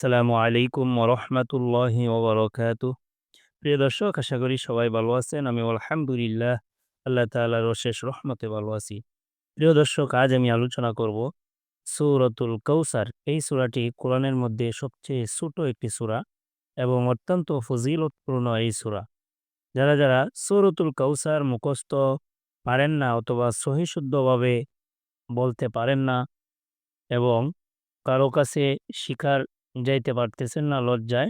আসসালামু আলাইকুম ওরহমতুল্লাহি ওবরকাতু প্রিয় দর্শক, আশা করি সবাই ভালো আছেন। আমি আলহামদুলিল্লাহ, আল্লাহ তাআলার অশেষ রহমতে ভালো আছি। প্রিয় দর্শক, আজ আমি আলোচনা করব সূরাতুল কৌসার এই সূরাটি কোরআনের মধ্যে সবচেয়ে ছোট একটি সূরা এবং অত্যন্ত ফজিলতপূর্ণ এই সূরা। যারা যারা সূরাতুল কৌসার মুখস্থ পারেন না অথবা সহিশুদ্ধভাবে বলতে পারেন না এবং কারও কাছে শিখার যাইতে পারতেছেন না লজ্জায়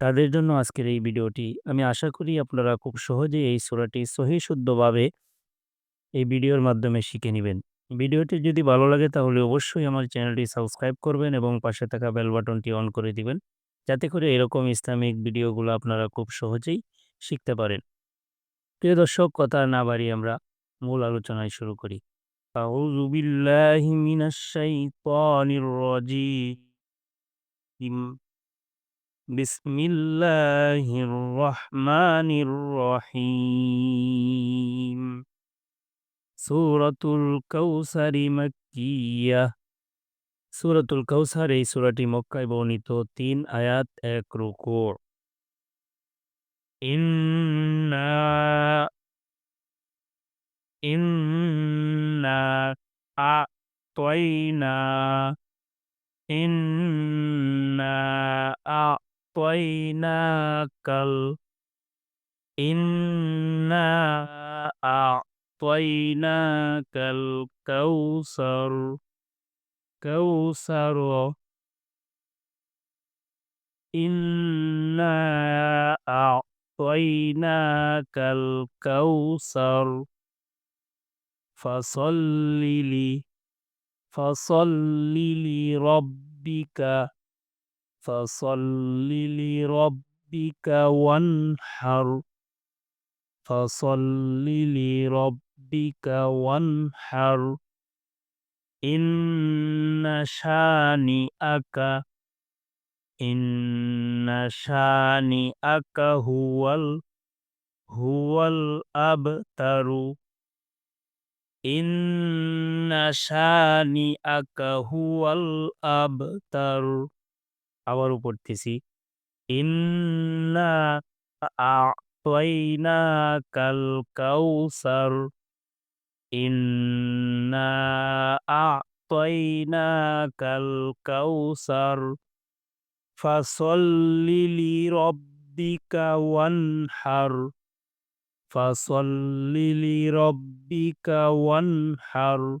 তাদের জন্য আজকের এই ভিডিওটি আমি আশা করি আপনারা খুব সহজেই এই সূরাটি সহি শুদ্ধভাবে এই ভিডিওর মাধ্যমে শিখে নেবেন ভিডিওটি যদি ভালো লাগে তাহলে অবশ্যই আমার চ্যানেলটি সাবস্ক্রাইব করবেন এবং পাশে থাকা বেল বাটনটি অন করে দিবেন যাতে করে এরকম ইসলামিক ভিডিওগুলো আপনারা খুব সহজেই শিখতে পারেন প্রিয় দর্শক কথা না বাড়িয়ে আমরা মূল আলোচনায় শুরু করি أعوذ بالله من الشيطان الرجيم বিসমিল্লাহির রহমানির রহিম সুরতুল কৌসারি মক্কিয়া। সুরতুল কৌসার এই সুরাটি মক্কায় বর্ণিত তিন আয়াত, এক রুকুর ইন্না ইন্না আ তয়না إنا أعطيناك ال إنا أعطيناك الكوثر كوثر. إنا أعطيناك الكوثر فصل لي فصل لربك فصل لربك وانحر. فصل لربك وانحر. إن شانئك إن شانئك هو ال هو الأبتر. ইন্না শানিআকা হুয়াল আবতার আবারও পড়তেছি ইন্না আ'তাইনাকাল কাউসার ইন্না আ'তাইনাকাল কাউসার ফাসল্লি লিরাব্বিকা ওয়ানহার فصل لربك وانحر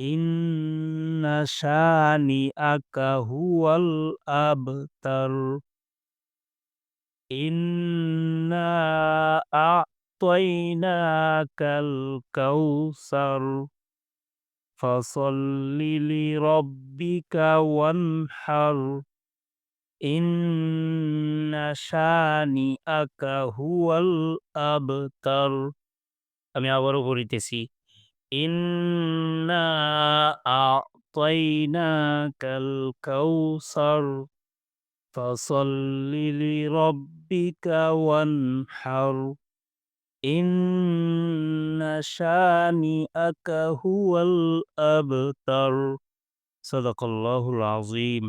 إن شانئك هو الأبتر إنا أعطيناك الكوثر فصل لربك وانحر ইন্না শানিআকা হুয়াল আবতার আমি আবারও বলিতেছি ইন্না আ'তাইনাকাল কাউসার فصل لربك وانحر إن شانئك هو الأبتر صدق الله العظيم